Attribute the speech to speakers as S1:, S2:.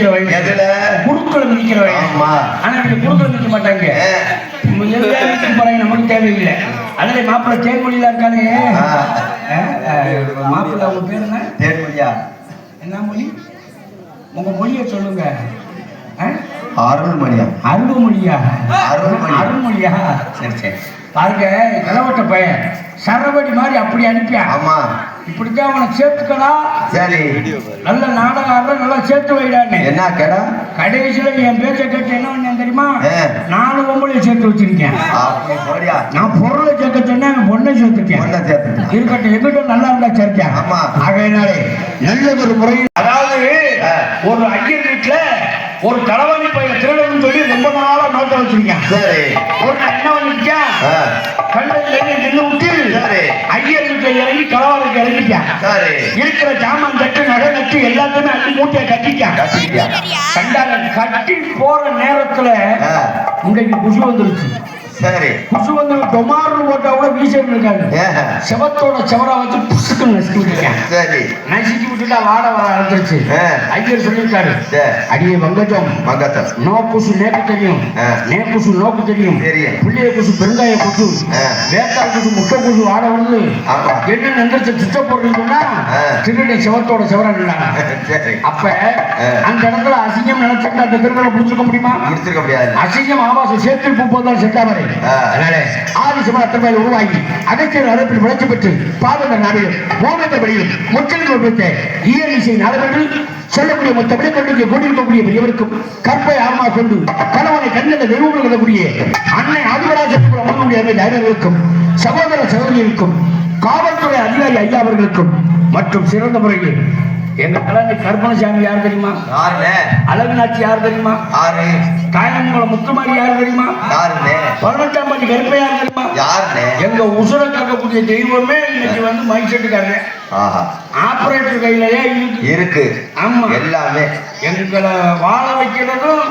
S1: மிதிக்கிற வயல் எதுல? குருக்களை மிதிக்கிற வயல் ஆமா. ஆனா நீங்க குருக்களை மிதிக்க மாட்டாங்க. போறாங்க நமக்கு தேவையில்லை. அதுல மாப்பிள்ள தேன்மொழியில இருக்கானே? மாப்பிள்ள அவங்க பேர் என்ன?
S2: தேன்மொழியா?
S1: என்ன மொழி? உங்க மொழியை சொல்லுங்க.
S2: அருள்மொழியா?
S1: அருள்மொழியா?
S2: அருள்மொழி
S1: அருள்மொழியா? சரி சரி. பாருங்க நிலவட்ட பையன் சரவடி மாதிரி அப்படி அனுப்பியா?
S2: ஆமா.
S1: இப்படித்தான் அவனை சேர்த்துக்கலாம்
S2: சரி.
S1: நல்ல நாடகம் நல்லா சேர்த்து வைடான்னு.
S2: என்ன கேடா
S1: கடைசியில என் பேச்ச கேட்டு என்ன தெரியுமா?
S2: ஆ.
S1: நாலு பொம்பளை சேர்த்து வச்சிருக்கேன். நான் பொருளை சேர்க்க சொன்னேன் பொண்ணை சேர்த்துட்டேன்.
S2: ஒன்ன சேர்த்து
S1: இருக்கட்டும் எங்கிட்ட நல்லா இருந்தா சேர்த்தேன்.
S2: ஆமா.
S1: ஆகையினாலே நல்ல ஒரு முறையில் அதாவது. ஒரு ஐயர் வீட்டுல ஒரு களவாணி பையன் திருடன்னு சொல்லி ரொம்ப நாளா நோட்ட வச்சிருக்கேன்.
S2: சரி.
S1: ஒரு நாள் என்ன இறங்கி களவாணிக்கு இறங்கிட்டான் இருக்கிற ஜாமான் தட்டு நகை நட்டு எல்லாத்தையுமே அள்ளி மூட்டையை கட்டிட்டான். கட்டி போற நேரத்துல இன்றைக்கு குசு வந்துருச்சு.
S2: சரி
S1: குசு வந்து டொமார்னு போட்டா கூட வீசிட்டு இருக்காங்க
S2: ஏன்?
S1: செவத்தோட செவரா வச்சு புசுக்கு நசுக்கி விட்டுருக்கேன்
S2: சரி
S1: நசுக்கி விட்டுட்டா வாட வர ஆரம்பிச்சிருச்சு. ஐயர் சொல்லியிருக்காரு
S2: சரி.
S1: அடியே வங்கஜம்
S2: மங்கத்தம்
S1: நோ குசு நேக்கு தெரியும். நே குசு நோக்கு தெரியும்
S2: தெரியும்.
S1: புள்ளிய குசு பெருங்காய
S2: ஆ.
S1: வேத்தாள் குசு முட்டை குசு வாட வருது. என்ன எந்திரிச்சு சுத்த போடுறதுன்னு சொன்னா. திருடை செவத்தோட செவரா நின்றாங்க
S2: சரி
S1: அப்ப. அந்த இடத்துல அசிங்கம் நினைச்சிட்டு அந்த திருமணம் புடிச்சுக்க முடியுமா
S2: முடிச்சிருக்க முடியாது
S1: அசிங்கம் ஆபாசம் சேர்த்து பூப்பதால் செட்டாவரை. அதனால உருவாகி அகத்தியர் அழைப்பில் விளைச்சி பெற்று பாவந்த நாடுகள் ஓமந்த வழியில் முற்றிலும் வைத்த இயல் இசை சொல்லக்கூடிய மொத்த கொண்டு கொண்டிருக்கக்கூடிய பெரியவருக்கும் கற்பை கொண்டு கணவனை கண்ணத தெய்வம் எழுதக்கூடிய அன்னை ஆதிவராஜத்துக்குள்ள சகோதர சகோதரிகளுக்கும் காவல்துறை அதிகாரி ஐயா அவர்களுக்கும் மற்றும் சிறந்த முறையில் எங்க கலைஞர் கற்பனசாமி யார் தெரியுமா? அழகுநாச்சி யார் தெரியுமா?
S2: யாரு?
S1: காயங்குளம் முத்துமாரி யார் தெரியுமா? பதினெட்டாம் பட்டி கருப்பை யார் தெரியுமா? எங்க உசுர காக்கக்கூடிய தெய்வமே இன்னைக்கு வந்து மைக் செட்டுக்காரங்க ஆபரேட்டர் கையிலயே இருக்கு.
S2: இருக்கு.
S1: ஆமா.
S2: எல்லாமே.
S1: எங்களை வாழ வைக்கிறதும்